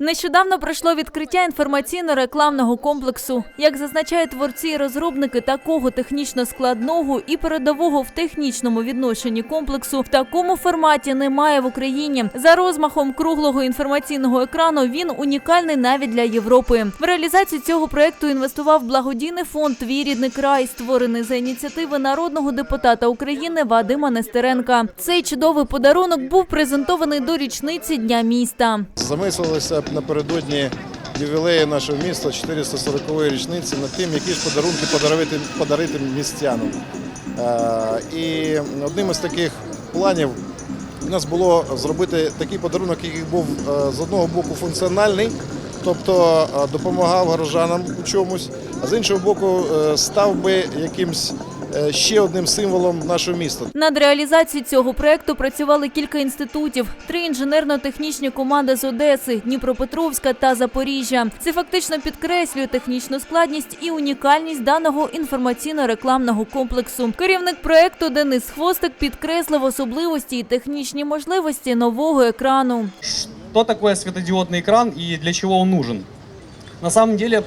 Нещодавно пройшло відкриття інформаційно-рекламного комплексу. Як зазначають творці і розробники такого технічно складного і передового в технічному відношенні комплексу, в такому форматі немає в Україні. За розмахом круглого інформаційного екрану він унікальний навіть для Європи. В реалізацію цього проекту інвестував благодійний фонд Твій рідний край, створений за ініціативи народного депутата України Вадима Нестеренка. Цей чудовий подарунок був презентований до річниці Дня міста. Замислилися напередодні ювілею нашого міста 440-ї річниці над тим, які ж подарунки подарити, подарити містянам. Е, І одним із таких планів у нас було зробити такий подарунок, який був е, з одного боку функціональний, тобто е, допомагав горожанам у чомусь, а з іншого боку, став би якимсь ще одним символом нашого міста. Над реалізацією цього проекту працювали кілька інститутів: три інженерно-технічні команди з Одеси, Дніпропетровська та Запоріжжя. Це фактично підкреслює технічну складність і унікальність даного інформаційно-рекламного комплексу. Керівник проекту Денис Хвостик підкреслив особливості і технічні можливості нового екрану. Что такое светодиодный экран и для чего он нужен? На самом деле, э,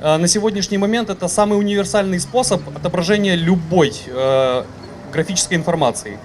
на сегодняшний момент это самый универсальный способ отображения любой э, графической информации.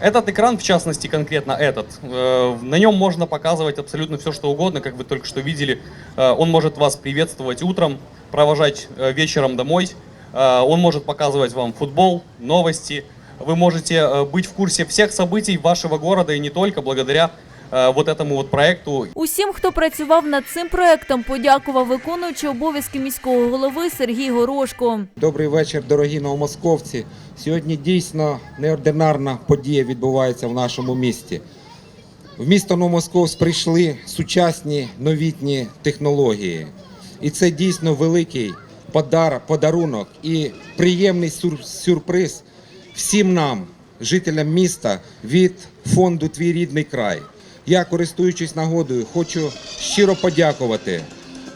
Этот экран, в частности, конкретно этот, э, на нем можно показывать абсолютно все, что угодно, как вы только что видели. Э, он может вас приветствовать утром, провожать э, вечером домой. Э, он может показывать вам футбол, новости. Вы можете э, быть в курсе всех событий вашего города и не только благодаря э, вот этому вот проекту. Усім, хто працював над цим проектом, подякував виконуючий обов'язки міського голови Сергій Горошко. Добрий вечір, дорогі новомосковці. Сьогодні дійсно неординарна подія відбувається в нашому місті. В місто Новомосковськ прийшли сучасні новітні технології. І це дійсно великий подар, подарунок і приємний сюр- сюрприз всім нам, жителям міста, від фонду Твій рідний край. Я, користуючись нагодою, хочу щиро подякувати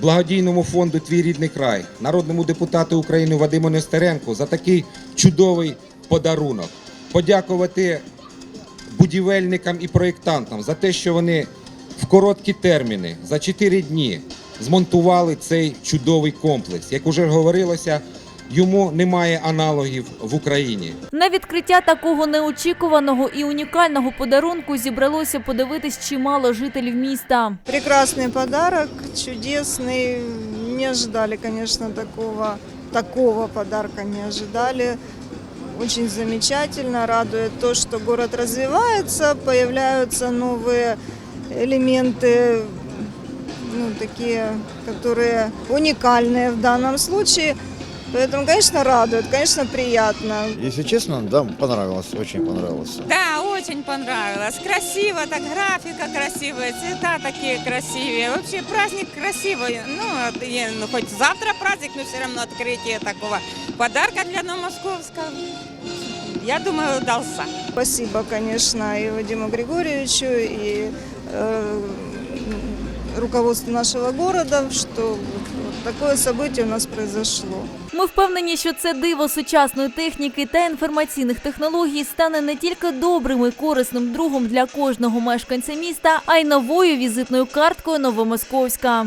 благодійному фонду Твій рідний край, народному депутату України Вадиму Нестеренку за такий чудовий подарунок. Подякувати будівельникам і проєктантам за те, що вони в короткі терміни за 4 дні змонтували цей чудовий комплекс. Як уже говорилося, йому немає аналогів в Україні. На відкриття такого неочікуваного і унікального подарунку зібралося подивитись чимало жителів міста. Прекрасный подарок, чудесный. Не ожидали, конечно, такого, такого подарка не ожидали. Очень замечательно, радует то, что город развивается, появляются новые элементы, ну, такие, которые уникальные в данном случае. Поэтому, конечно, радует, конечно, приятно. Если честно, да, понравилось, очень понравилось. Да, очень понравилось. Красиво, так графика красивая, цвета такие красивые. Вообще праздник красивый. Ну, и, ну, хоть завтра праздник, но все равно открытие такого подарка для Новомосковска. Я думаю, удался. Спасибо, конечно, и Вадиму Григорьевичу, и э, руководству нашего города, что такое событие у нас произошло. Ми впевнені, що це диво сучасної техніки та інформаційних технологій стане не тільки добрим і корисним другом для кожного мешканця міста, а й новою візитною карткою Новомосковська.